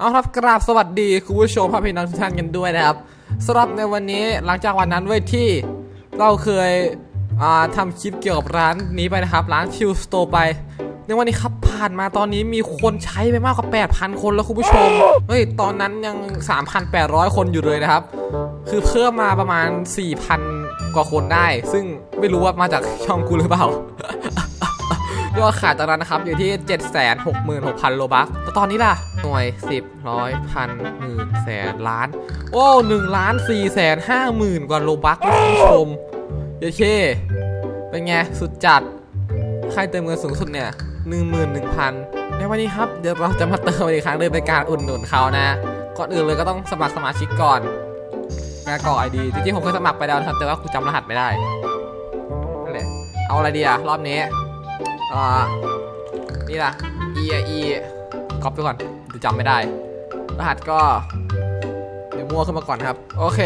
เอาครับกราบสวัสดีคุณผู้ชมพ่อพี่น้องทุกท่านกันด้วยนะครับสำหรับในวันนี้หลังจากวันนั้นเว้ยที่เราเคยอ่าทำคลิปเกี่ยวกับร้านนี้ไปนะครับ ร้านชิลสโตไป ในวันนี้ครับผ่านมาตอนนี้มีคนใช้ไปมากกว่า 8,000 คนแล้วคุณผู้ชมเฮ้ยตอนนั้นยัง 3,800 คนอยู่เลยนะครับ คือเพิ่มมาประมาณ 4,000 กว่าคนได้ ซึ่งไม่รู้ว่ามาจากช่องกูหรือเปล่ายอดขายตอนนั้นนะครับอยู่ที่ 766,000โลบัคแล้วตอนนี้ล่ะ หน่วย10ร้อยพันหมื่นแสนล้าน โอ้1ล้าน4แสนห้าหมื่นกว่าโลบัคนะคุณผู้ชมเยเช่เป็นไง สุดจัด ใครเติมเงินสูงสุดเนี่ย11,000ในวันนี้ครับ เดี๋ยวเราจะมาเติมอีกครั้งโดยเป็นการอุดหนุนเขานะ ก่อนอื่นเลยก็ต้องสมัครสมาชิกก่อนงาก่อไอดีจริงๆผมเคยสมัครไปแล้วนะครับแต่ว่ากูจำรหัสไม่ได้นั่นแหละเอาอะไรดีอะรอบนี้อ่านี่ล่ะ e e ก๊อปไปก่อน ดี๋ยวจำไม่ได้ รหัสก็เดี๋ยวมั่วขึ้นมาก่อนครับ โอเค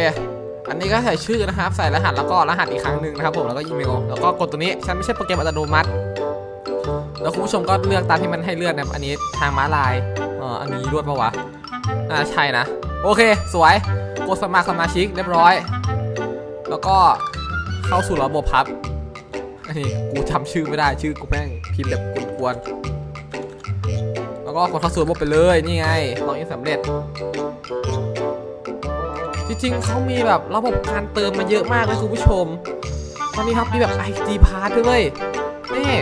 อันนี้ก็ใส่ชื่อนะครับ ใส่รหัสแล้วก็รหัสอีกครั้งหนึ่งนะครับผมแล้วก็อีเมลแล้วก็กดตัวนี้ฉันไม่ใช่โปรแกรมอัตโนมัติ แล้วคุณผู้ชมก็เลือกตามที่มันให้เลือกนะอันนี้ทางม้าลายเอออันนี้รวดปะวะน่าใช่นะ โอเค สวยกดสมัครสมาชิกเรียบร้อย แล้วก็เข้าสู่ระบบครับอันนี้กูจำชื่อไม่ได้ชื่อกูแม่งพิมพ์แบบกวนๆ แล้วก็กดเข้าสู่ระบบไปเลยนี่ไงลองอินสำเร็จ จริงๆเขามีแบบระบบการเติมมาเยอะมากเลยคุณผู้ชมตอนนี้ครับมีแบบ ID Pass ด้วยเวยนี่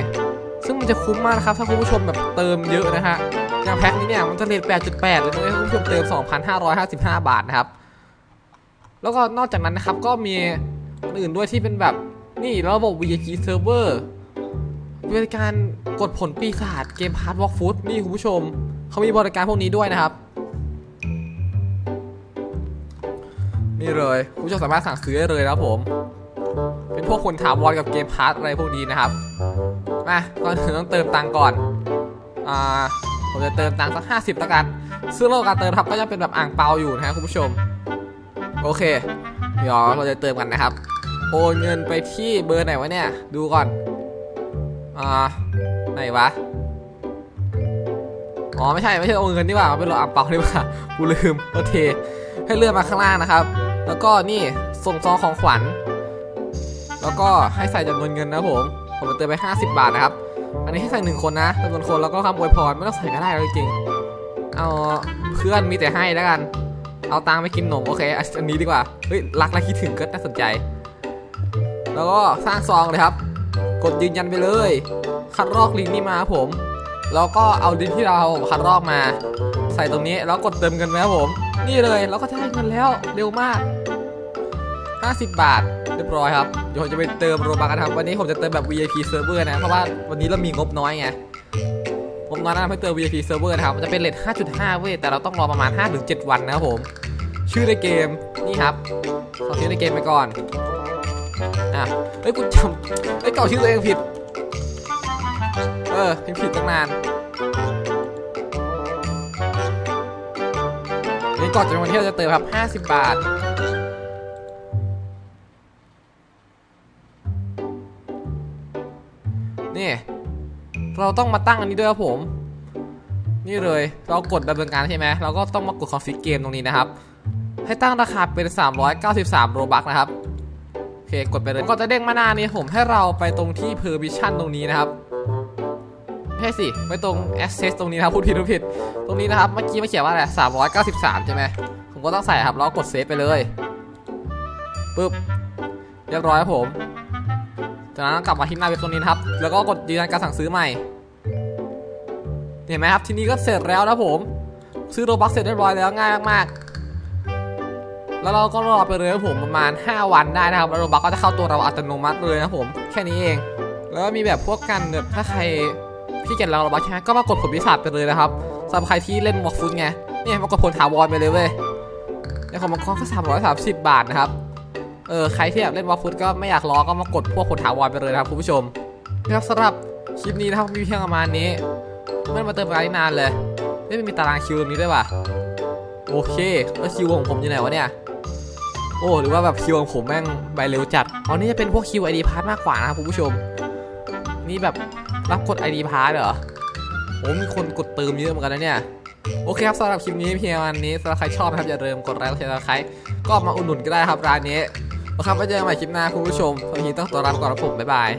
ซึ่งมันจะคุ้มมากนะครับ ถ้าคุณผู้ชมแบบเติมเยอะนะฮะอย่างแพ็คนี้เนี่ยมันจะเรท8.8เลยนะคุณผู้ชมเติม 2,555 บาทนะครับ แล้วก็นอกจากนั้นนะครับก็มีอื่นด้วยที่เป็นแบบนี่ระบบ VIP Server บริการ กดผลปีศาจเกมพาร์ทวอล์กฟุตนี่คุณผู้ชม เขามีบริการพวกนี้ด้วยนะครับ นี่เลยคุณผู้ชมสามารถสั่งซื้อได้เลยนะครับผม เป็นพวกคนถาวรกับเกมพาร์ทอะไรพวกนี้นะครับมาก่อนอื่นต้องเติมตังก่อนอ่าผมจะเติมตังสักห้าสิบแล้วกันซึ่งระบบการเติมครับก็จะเป็นแบบอ่างเปาอยู่นะครับคุณผู้ชม โอเค เดี๋ยวเราจะเติมกันนะครับ โอนเงินไปที่เบอร์ไหนวะเนี่ย ดูก่อน อ่า ไหนวะ อ๋อไม่ใช่ไม่ใช่โอนเงินนี่ว่ามันเป็นรถอ่างเปานี่หว่ากูลืมโอเคให้เลื่อนมาข้างล่างนะครับ แล้วก็นี่ส่งซองของขวัญ แล้วก็ให้ใส่จำนวนเงินนะผม ผมเติมไป 50 บาทนะครับ อันนี้ให้ใส่หนึ่งคนนะจำนวนคนแล้วก็คำอวยพรไม่ต้องใส่ก็ได้เลยจริง เอาเพื่อนมีแต่ให้แล้วกัน เอาตังค์ไปกินขนมโอเคอันนี้ดีกว่า เฮ้ยรักและคิดถึงก็น่าสนใจ แล้วก็สร้างซองเลยครับ กดยืนยันไปเลย คัดลอกลิงนี่มาผม แล้วก็เอาลิงก์ที่เราคัดลอกมา ใส่ตรงนี้แล้วกดเติมเงินไว้ครับผม นี่เลยแล้วก็ได้เงินแล้วเร็วมาก 50 บาทเรียบร้อยครับเดี๋ยวผมจะไปเติมโรบักกันครับวันนี้ผมจะเติมแบบ VIP server นะเพราะว่าวันนี้เรามีงบน้อยไงงบน้อยนะให้เติม VIP server นะครับมันจะเป็นเลท5.5 เว้ยแต่เราต้องรอประมาณ 5-7 วันนะครับผม ชื่อในเกมนี่ครับขอชื่อในเกมไปก่อนอะเฮ้ยกูจำเฮ้ยเก่าชื่อตัวเองผิด เออพิมพ์ผิดตั้งนานนี่ก่อนจะเป็นวันที่เราจะเติมครับ 50 บาท นี่ เราต้องมาตั้งอันนี้ด้วยครับผม นี่เลย เรากดดำเนินการใช่ไหม เราก็ต้องมากดคอนฟิกเกมตรงนี้นะครับ ให้ตั้งราคาเป็น 393 โรบักนะครับ โอเค กดไปเลย ก็จะเด้งมาหน้านี้ผมให้เราไปตรงที่ permission ตรงนี้นะครับ ไม่ใช่สิไปตรง access ตรงนี้นะพูดผิดพูดผิด ตรงนี้นะครับเมื่อกี้ไมันเขียนว่าอะไร393ใช่ไหมผมก็ต้องใส่ครับแล้วกดเซฟไปเลยปึ๊บเรียบร้อยครับผมจากนั้นกลับมาที่หน้าเว็บตรงนี้นะครับ แล้วก็กดยืนยันการสั่งซื้อใหม่ เห็นไหมครับ ทีนี้ก็เสร็จแล้วนะผม ซื้อโรบัคเสร็จเรียบร้อยแล้วง่ายมากๆ แล้วเราก็รอไปเลยครับผมประมาณ 5 วันได้นะครับโรบัคก็จะเข้าตัวเราอัตโนมัติเลยนะครับผม แค่นี้เอง แล้วมีแบบพวกกันแบบถ้าใคร พี่เก็ตเราโรบัคใช่ไหมก็มากดผลพิศาจไปเลยนะครับสำหรับใครที่เล่นวอล์กฟุตไงเนี่ยมากดผลถาวรไปเลยเว้ยในของมังกรก็330บบาทนะครับเออใครที่อยากเล่นวอลฟุตก็ไม่อยากรอก็มากดพวกคนถาวรไปเลยนะครับคุณผู้ชมนะครับสำหรับคลิปนี้นะครับมีเพียงประมาณนี้ไม่มาเติมการนานเลยไม่มีตารางคิวตรงนี้ด้วยว่ะโอเคแล้วคิวของผมอยู่ไหนวะเนี่ยโอ้หรือว่าแบบคิวของผมแม่งใบเร็วจัดอ๋อนี่จะเป็นพวกคิวไอดีพาร์ทมากกว่านะครับคุณผู้ชม นี่แบบ รับกดไอดีพาร์ทเหรอโอ้มีคนกดเติมเยอะเหมือนกันนะเนี่ย โอเคครับสำหรับคลิปนี้เพียงวันนี้สำหรับใครชอบนะครับอย่าลืมกดไลค์กดแชร์ใครก็มาอุดหนุนก็ได้ครับร้านนี้โอเคครับไว้เจอกันใหม่คลิปหน้าคุณผู้ชมวันนี้ต้องตัวลาไปก่อนแล้วผมบ๊ายบาย